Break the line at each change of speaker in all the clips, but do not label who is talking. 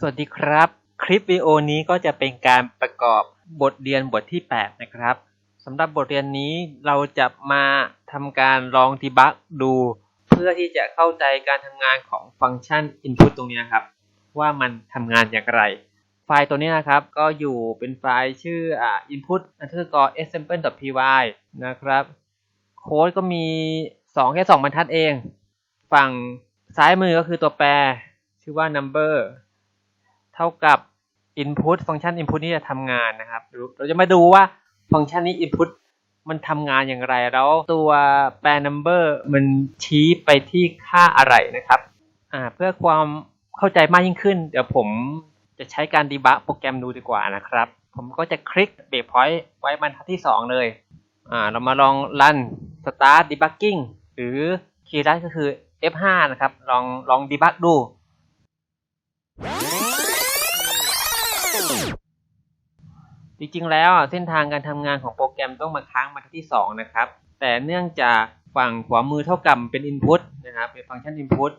สวัสดีครับ คลิปวิดีโอนี้ก็จะเป็นการประกอบบทเรียนบทที่ 8 นะครับสำหรับบทเรียนนี้เราจะมาทำการลองดีบักดู เพื่อที่จะเข้าใจการทำงานของฟังก์ชัน input ตรงนี้นะครับ ว่ามันทำงานอย่างไร ไฟล์ตัวนี้นะครับก็อยู่เป็นไฟล์ชื่ออ่า input underscore example.py นะครับ โค้ดก็มี 2 แค่ 2 บรรทัดเอง ฝั่งซ้ายมือก็คือตัวแปร ชื่อว่า number เท่ากับ input ฟังก์ชัน input นี่จะทำงานนะครับ เราจะมาดูว่าฟังก์ชันนี้ input มันทำงานอย่างไร แล้วตัวแปร number มันชี้ไปที่ค่าอะไรนะครับอ่าเพื่อความเข้าใจมากยิ่งขึ้น เดี๋ยวผมจะใช้การดีบักโปรแกรมดูดีกว่านะครับ ผมก็จะคลิกเบรกพอยต์ไว้บรรทัดที่ 2 เลยอ่าเรามาลอง run start debugging หรือคีย์ลัดก็คือ F5 นะครับ ลองลองดีบักดู จริงๆ แล้วเส้นทางการทำงานของโปรแกรมต้องมาค้างบรรทัดที่ 2 นะครับ แต่เนื่องจากฝั่งขวามือเท่ากับเป็น input นะครับเป็นฟังก์ชัน input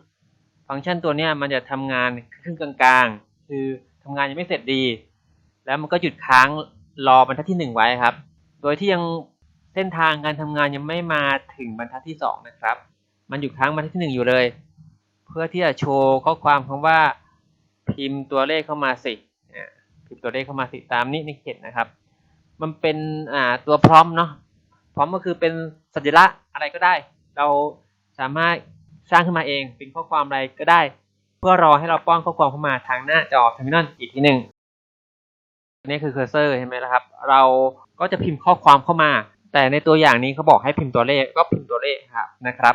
ฟังก์ชันตัวนี้มันจะทำงานครึ่งกลางๆ คือทำงานยังไม่เสร็จดี แล้วมันก็หยุดค้างรอบรรทัดที่ 1 ไว้ครับ โดยที่ยังเส้นทางการทำงานยังไม่มาถึงบรรทัดที่ 2 นะครับ มันหยุดค้างบรรทัดที่ 1 อยู่เลย เพื่อที่จะโชว์ข้อความคำว่าพิมพ์ตัวเลขเข้ามาสิ อ่าพิมพ์ตัวเลขเข้ามาสิตามนี้ในเขตนะครับ มันเป็นอ่าตัวพร้อมเนาะพร้อมก็คือเป็นสัญลักษณ์อะไรก็ได้ เราสามารถสร้างขึ้นมาเองเป็นข้อความอะไรก็ได้ เพื่อรอให้เราป้อนข้อความเข้ามาทางหน้าจอเทอร์มินอลอีกทีหนึ่งนี่คือเคอร์เซอร์ใช่ไหมล่ะครับ เราก็จะพิมพ์ข้อความเข้ามา แต่ในตัวอย่างนี้เขาบอกให้พิมพ์ตัวเลขก็พิมพ์ตัวเลขครับนะครับ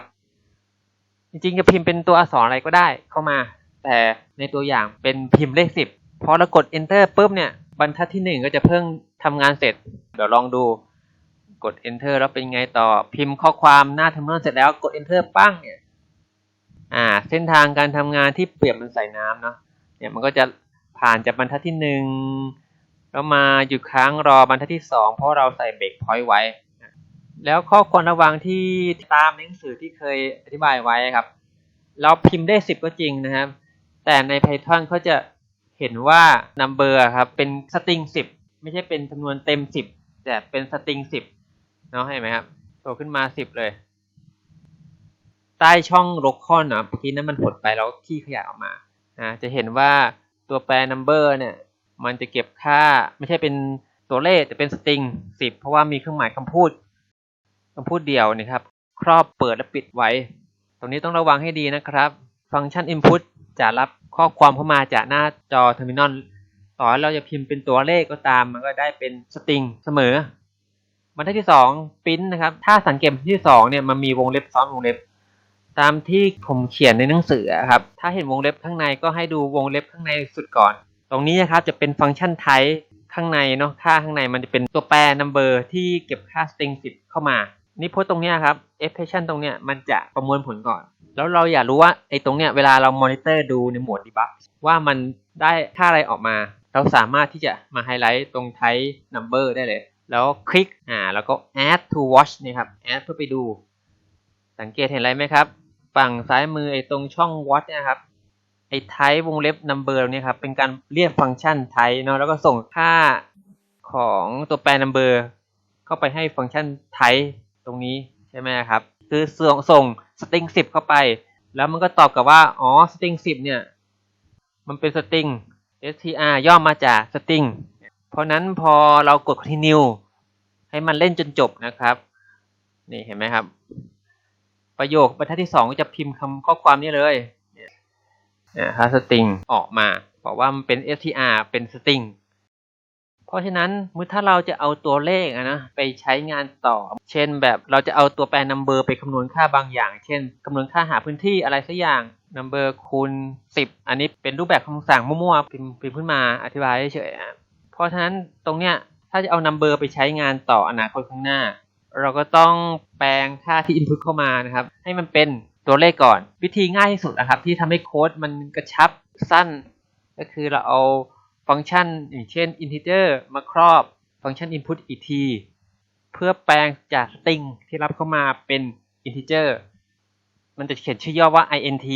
จริงๆจะพิมพ์เป็นตัวอักษรอะไรก็ได้เข้ามา แต่ในตัวอย่างเป็นพิมพ์เลขสิบ พอเรากด enter ปุ๊บเนี่ยบรรทัดที่หนึ่งก็จะเพิ่งทำงานเสร็จ เดี๋ยวลองดูกด enter แล้วเป็นไงต่อพิมพ์ข้อความหน้าทำงานเสร็จแล้วกด enter ปั้งเนี่ยอ่าเส้นทางการทำงานที่เปรียบมันใส่น้ำเนาะเนี่ยมันก็จะผ่านจากบรรทัดที่หนึ่งแล้วมาหยุดค้างรอบรรทัดที่สองเพราะเราใส่เบรกพอยต์ไว้ แล้วข้อควรระวังที่ตามหนังสือที่เคยอธิบายไว้ครับ เราพิมพ์ได้ 10 ก็จริงนะครับ แต่ใน Python เขาจะ เห็นว่า number ครับเป็นสตริง10 ไม่ใช่เป็นจำนวนเต็ม 10 แต่เป็นสตริง10 เนาะเห็นไหมครับโชว์ขึ้นมา 10 เลย ใต้ช่องลกคอนนะเมื่อกี้นั้นมันหดไปแล้วขี้ขยายออกมานะจะเห็นว่าตัวแปร number เนี่ยมันจะเก็บค่าไม่ใช่เป็นตัวเลขแต่เป็นสตริง10 เพราะว่ามีเครื่องหมายคำพูดคำพูดเดียวนะครับ ครอบเปิดและปิดไว้ ตรงนี้ต้องระวังให้ดีนะครับ ฟังก์ชัน input จะรับข้อความเข้ามาจากหน้าจอ terminal ต่อให้เราจะพิมพ์เป็นตัวเลขก็ตาม มันก็ได้เป็นสตริงเสมอบรรทัดที่2 print นะครับ ถ้าสังเกตที่2เนี่ยมันมีวงเล็บซ้อนวงเล็บ ตามที่ผมเขียนในหนังสือครับ ถ้าเห็นวงเล็บข้างในก็ให้ดูวงเล็บข้างในสุดก่อน ตรงนี้นะครับจะเป็นฟังก์ชัน type ข้างในเนาะ ค่าข้างในมันจะเป็นตัวแปร number ที่เก็บค่า string 10เข้ามา นี่โพสตรงเนี้ยครับ expression ตรงเนี้ยมันจะประมวลผลก่อน แล้วเราอยากรู้ว่าไอ้ตรงเนี้ยเวลาเรามอนิเตอร์ดูในหมวด debug ว่ามันได้ค่าอะไรออกมา เราสามารถที่จะมาไฮไลท์ตรง type number ได้เลย แล้วคลิกอ่าแล้วก็ add to watch นี่ครับ add เพื่อไปดู สังเกตเห็นอะไรไหมครับ ฝั่งซ้ายมือไอ้ตรงช่อง watch เนี่ยครับไอ้ type วงเล็บ number เนี่ยครับเป็นการเรียกฟังก์ชัน type เนาะแล้วก็ส่งค่าของตัวแปร number เข้าไปให้ฟังก์ชัน type ตรงนี้ใช่ไหมครับ คือส่งส่ง string 10เข้าไป แล้วมันก็ตอบกลับว่า อ๋อ string 10เนี่ย มันเป็น string str ย่อมาจาก string เพราะนั้นพอเรากด continue ให้มันเล่นจนจบนะครับ นี่เห็นไหมครับ ประโยคบรรทัดที่2ก็จะพิมพ์คำข้อความนี้เลยเนี่ยถ้า string ออกมา บอกว่ามันเป็น str เป็น string เพราะฉะนั้นเมื่อถ้าเราจะเอาตัวเลขนะไปใช้งานต่อ เช่นแบบเราจะเอาตัวแปร number ไปคำนวณค่าบางอย่าง เช่นคำนวณค่าหาพื้นที่อะไรสักอย่าง number คูณ 10 อันนี้เป็นรูปแบบคำสั่งมั่วๆพิมพ์พิพ์ขึ้นมาอธิบายเฉยๆเพราะฉะนั้นตรงเนี้ยถ้าจะเอา number ไปใช้งานต่ออนาคตข้างหน้า เราก็ต้องแปลงค่าที่ input เข้ามานะครับ ให้มันเป็นตัวเลขก่อน วิธีง่ายที่สุดนะครับ ที่ทำให้โค้ดมันกระชับสั้น ก็คือเราเอา ฟังก์ชันอย่างเช่น integer มาครอบฟังก์ชัน input อีกที เพื่อแปลงจาก string ที่รับเข้ามาเป็น integer มันจะเขียนชื่อย่อว่า int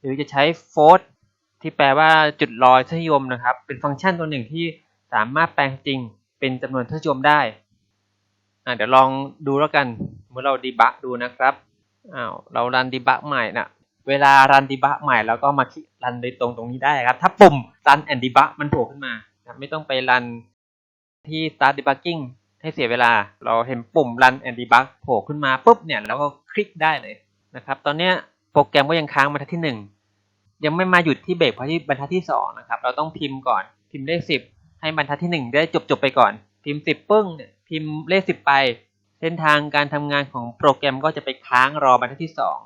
หรือจะใช้ float ที่แปลว่าจุดลอยทศนิยมนะครับ เป็นฟังก์ชันตัวหนึ่งที่สามารถแปลงจริง เป็นจำนวนทศนิยมได้เดี๋ยวลองดูแล้วกัน เมื่อเราดีบักดูนะครับอ้าวเรารันดีบักใหม่นะ เวลารันดีบักใหม่เราก็มาคลิกรันในตรงตรงนี้ได้ครับ ถ้าปุ่ม run and debug มันโผล่ขึ้นมานะครับไม่ต้องไปรันที่ start debugging ให้เสียเวลา เราเห็นปุ่ม run and debug โผล่ขึ้นมาปุ๊บเนี่ยเราก็คลิกได้เลยนะครับ ตอนเนี้ยโปรแกรมก็ยังค้างบรรทัดที่หนึ่งยังไม่มาหยุดที่เบรกเพอที่บรรทัดที่สองนะครับ เราต้องพิมพ์ก่อน พิมพ์เลขสิบให้บรรทัดที่หนึ่งได้จบจบไปก่อน พิมพ์สิบปึ้งเนี่ยพิมพ์เลขสิบไป เส้นทางการทำงานของโปรแกรมก็จะไปค้างรอบรรทัดที่สอง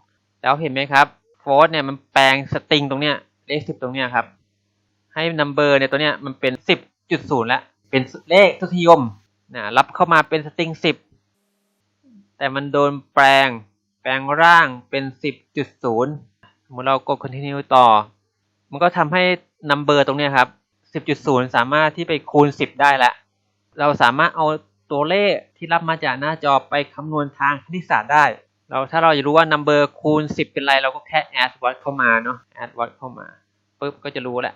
แล้วเห็นไหมครับ โฟร์เนี่ยมันแปลงสตริงตรงเนี้ยเลขสิบตรงเนี้ยครับ ให้นัมเบอร์เนี่ยตัวเนี้ยมันเป็นสิบจุดศูนย์ละเป็นเลขทศนิยมนะรับเข้ามาเป็นสตริงสิบแต่มันโดนแปลงแปลงร่างเป็นสิบจุดศูนย์สมมติเรากด continue ต่อ มันก็ทำให้ number ตรงเนี้ยครับ10.0สามารถที่ไปคูณ10ได้แล้วเราสามารถเอาตัวเลขที่รับมาจากหน้าจอไปคำนวณทางคณิตศาสตร์ได้ เราถ้าเราอยากรู้ว่า number คูณ 10 เป็นไร เราก็แค่ add word เข้ามาเนาะ add word เข้ามาปุ๊บก็จะรู้แหละ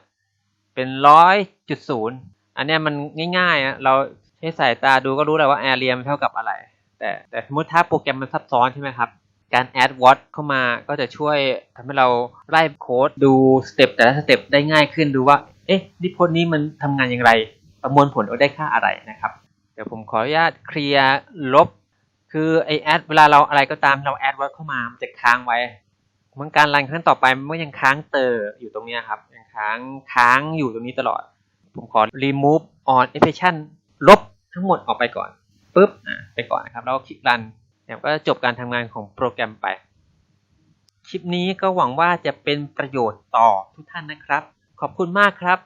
เป็นร้อยจุดศูนย์อันเนี้ยมันง่ายๆอะเราใช้สายตาดูก็รู้แล้วว่า area มันเท่ากับอะไร แต่แต่สมมติถ้าโปรแกรมมันซับซ้อนใช่ไหมครับ การ add what เข้ามาก็จะช่วยทำให้เราไล่โค้ดดูสเต็ปแต่ละสเต็ปได้ง่ายขึ้นดูว่าเอ๊ะนิพจน์นี้มันทำงานอย่างไร ประมวลผลเอาได้ค่าอะไรนะครับ เดี๋ยวผมขออนุญาตเคลียร์ลบ คือไอแอดเวลาเราอะไรก็ตามเราแอดวัดเข้ามามันจะค้างไว้เหมือนการรันครั้งต่อไปมันก็ยังค้างเตอร์อยู่ตรงนี้ครับยังค้างค้างอยู่ตรงนี้ตลอด ผมขอ remove on expression ลบทั้งหมดออกไปก่อนปุ๊บอะไปก่อนนะครับแล้วคลิกรันเนี่ยก็จบการทำงานของโปรแกรมไป คลิปนี้ก็หวังว่าจะเป็นประโยชน์ต่อทุกท่านนะครับ ขอบคุณมากครับ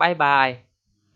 บ๊ายบาย